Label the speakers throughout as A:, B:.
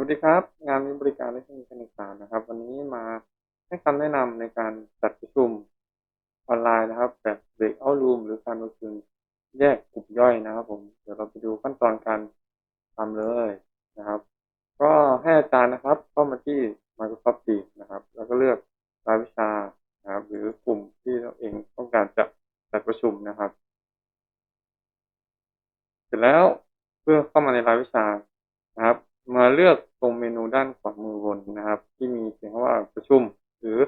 A: วัสดีครับ งานบริการและเทคนิคการศึกษานะครับ วันนี้มาให้คำแนะนำในการจัดประชุมออนไลน์นะครับ แบบ breakout room หรือการประชุมแยกกลุ่มย่อยนะครับ ผมเดี๋ยวเราไปดูขั้นตอนการทำเลยนะครับ ก็ให้อาจารย์นะครับเข้ามาที่ Microsoft Teams นะครับ แล้วก็เลือกรายวิชานะครับ หรือกลุ่มที่เราเองต้องการจะจัดประชุมนะครับ เสร็จแล้วเพื่อเข้ามาในรายวิชานะครับ มาเลือก ตรงเมนูด้านขวามือบนนะครับ ที่มีเขียนว่าประชุมหรือ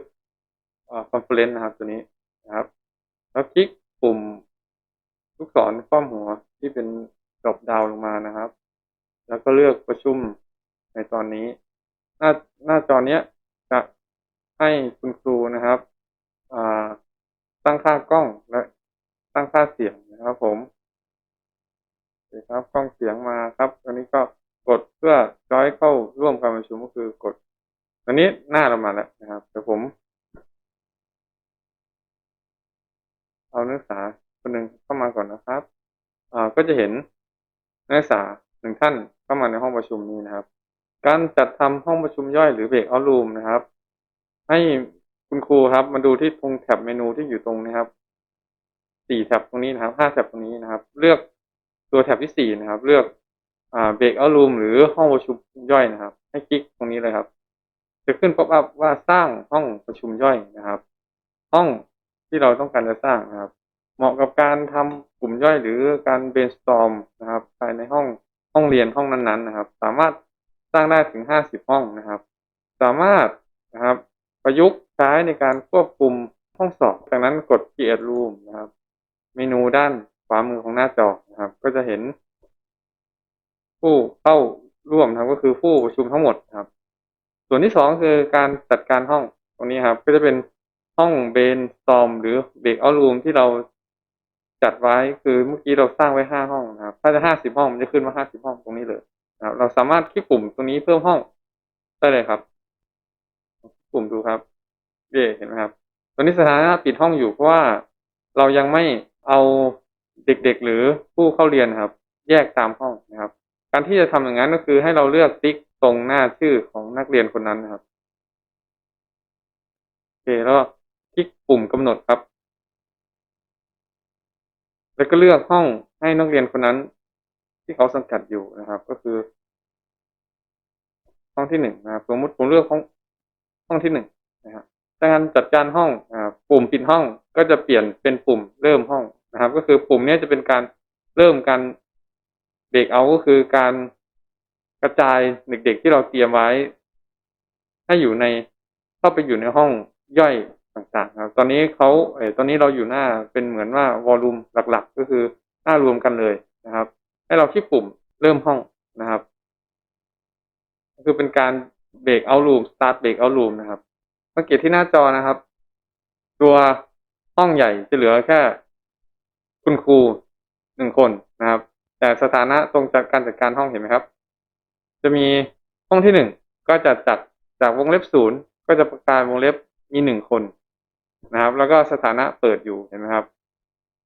A: คอนเฟอเรนซ์นะครับตัวนี้นะครับ แล้วคลิกปุ่มลูกศรคว่ำหัวที่เป็นดรอปดาวลงมานะครับ แล้วก็เลือกประชุมในตอนนี้ หน้าหน้าจอเนี้ยจะให้คุณครูนะครับตั้งค่ากล้องและตั้งค่าเสียงนะครับผมโอเคครับกล้องเสียงมาครับอันนี้ก็ กดเพื่อจอยเข้าร่วมการประชุมก็คือกด ตอนนี้หน้าเรามาแล้วนะครับเดี๋ยวผม เอานักศึกษาคนหนึ่งเข้ามาก่อนนะครับอ่าก็จะเห็นนักศึกษาหนึ่งท่านเข้ามาในห้องประชุมนี้นะครับ การจัดทำห้องประชุมย่อยหรือเบรกเอารูมนะครับ ให้คุณครูครับ มาดูที่ตรงแท็บเมนูที่อยู่ตรงนี้ครับสี่แท็บตรงนี้นะครับห้าแท็บตรงนี้นะครับ เลือกตัวแท็บที่สี่นะครับ เลือก เบรกเอารูมหรือห้องประชุมย่อยนะครับ ให้คลิกตรงนี้เลยครับ จะขึ้นป๊อปอัพว่าสร้างห้องประชุมย่อยนะครับ ห้องที่เราต้องการจะสร้างนะครับ เหมาะกับการทำกลุ่มย่อยหรือการ brainstorm นะครับภายในห้องห้องเรียนห้องนั้นๆนะครับ สามารถสร้างได้ถึงห้าสิบห้องนะครับ สามารถนะครับประยุกต์ใช้ในการควบคุมห้องสอบ จากนั้นกด create room นะครับ เมนูด้านขวามือของหน้าจอนะครับ ก็จะเห็น ผู้เข้าร่วมครับก็คือผู้ประชุมทั้งหมดครับ ส่วนที่สองคือการจัดการห้องตรงนี้ครับ ก็จะเป็นห้องเบนสตอมหรือเบรกเอารูมที่เราจัดไว้คือเมื่อกี้เราสร้างไว้ห้าห้องนะครับ ถ้าจะห้าสิบห้องมันจะขึ้นมาห้าสิบห้องตรงนี้เลยนะครับ เราสามารถคลิกปุ่มตรงนี้เพิ่มห้องได้เลยครับ ปุ่มดูครับเย่เห็นไหมครับตอนนี้สถานะปิดห้องอยู่เพราะว่าเรายังไม่เอาเด็กๆหรือผู้เข้าเรียนครับ แยกตามห้องนะครับ การที่จะทำอย่างนั้นก็คือให้เราเลือกติ๊กตรงหน้าชื่อของนักเรียนคนนั้นนะครับโอเคแล้วคลิกปุ่มกำหนดครับ แล้วก็เลือกห้องให้นักเรียนคนนั้น ที่เขาสังกัดอยู่นะครับ ก็คือ ห้องที่หนึ่งนะครับสมมติผมเลือกห้องห้องที่หนึ่งนะครับการจัดการห้องปุ่มปิดห้องก็จะเปลี่ยนเป็นปุ่มเริ่มห้องนะครับ ก็คือปุ่มนี้จะเป็นการเริ่มการ เบรกเอาก็คือการกระจายเด็กๆที่เราเตรียมไว้ ให้อยู่ในเข้าไปอยู่ในห้องย่อยต่างๆครับตอนนี้เขาเอตอนนี้เราอยู่หน้าเป็นเหมือนว่าวอลลุ่มหลัก ๆ ก็คือหน้ารวมกันเลยนะครับ ให้เราคลิกปุ่มเริ่มห้องนะครับคือเป็นการเบรกเอาลูมสตาร์ทเบรกเอาลูมนะครับสังเกตที่หน้าจอนะครับ ตัวห้องใหญ่จะเหลือแค่ คุณครูหนึ่งคน แต่สถานะตรงจากการจัดการห้องเห็นไหมครับ จะมีห้องที่หนึ่งก็จะจัดจากวงเล็บศูนย์ก็จะประกาศวงเล็บมีหนึ่งคนนะครับ แล้วก็สถานะเปิดอยู่เห็นไหมครับ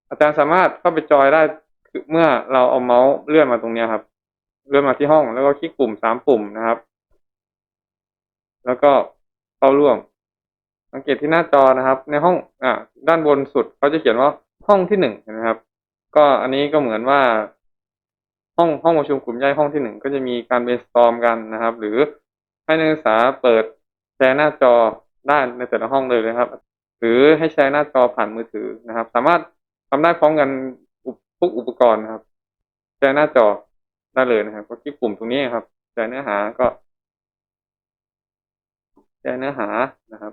A: อาจารย์สามารถเข้าไปจอยได้เมื่อเราเอาเมาส์เลื่อนมาตรงนี้ครับ เลื่อนมาที่ห้องแล้วก็คลิกปุ่มสามปุ่มนะครับ แล้วก็เข้าร่วม สังเกตที่หน้าจอนะครับ ในห้องอ่าด้านบนสุดเขาจะเขียนว่าห้องที่หนึ่งนไหมครับ ก็อันนี้ก็เหมือนว่า ห้องห้องประชุมกลุ่มย่อยห้องที่หนึ่งก็จะมีการเบนสตอมกันนะครับ หรือให้นักศึกษาเปิดแชร์หน้าจอด้านในแต่ละห้องเลยนะครับ หรือให้แชร์หน้าจอผ่านมือถือนะครับ สามารถทำได้พร้อมกันทุกอุปกรณ์นะครับ แชร์หน้าจอได้เลยนะครับก็คลิกปุ่มตรงนี้ครับแชร์เนื้อหาก็แชร์เนื้อหานะครับ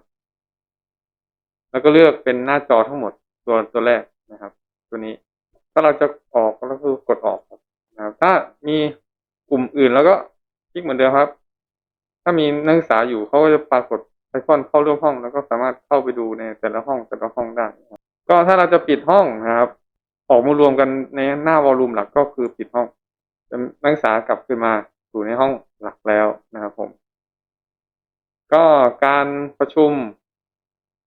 A: แล้วก็เลือกเป็นหน้าจอทั้งหมดตัวตัวแรกนะครับ ตัวนี้ ถ้าเราจะออกก็คือกดออกครับ นะครับ ถ้ามีกลุ่มอื่นแล้วก็คลิกเหมือนเดิมครับ ถ้ามีนักศึกษาอยู่เขาก็จะปรากฏไอคอนเข้าร่วมห้องแล้วก็สามารถเข้าไปดูในแต่ละห้องแต่ละห้องได้ก็ถ้าเราจะปิดห้องนะครับ ออกมารวมกันในหน้าวอลลุ่มหลักก็คือปิดห้องนักศึกษากลับขึ้นมาอยู่ในห้องหลักแล้วนะครับผม ก็การประชุม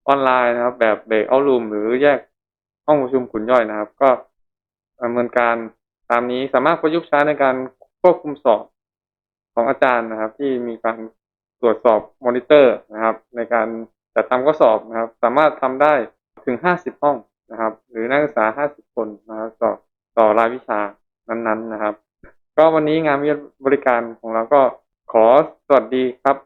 A: ออนไลน์นะครับ แบบเบรกเอารูมหรือแยกห้องประชุมกลุ่มย่อยนะครับ ก็ดำเนินการ ตามนี้สามารถประยุกต์ใช้ในการควบคุมสอบของอาจารย์นะครับ ที่มีการตรวจสอบมอนิเตอร์นะครับ ในการจัดทำข้อสอบนะครับ สามารถทำได้ถึง 50 ห้องนะครับ หรือนักศึกษา 50 คนนะครับต่อต่อรายวิชานั้นๆนะครับ ก็วันนี้งานวิบริการของเราก็ขอสวัสดีครับ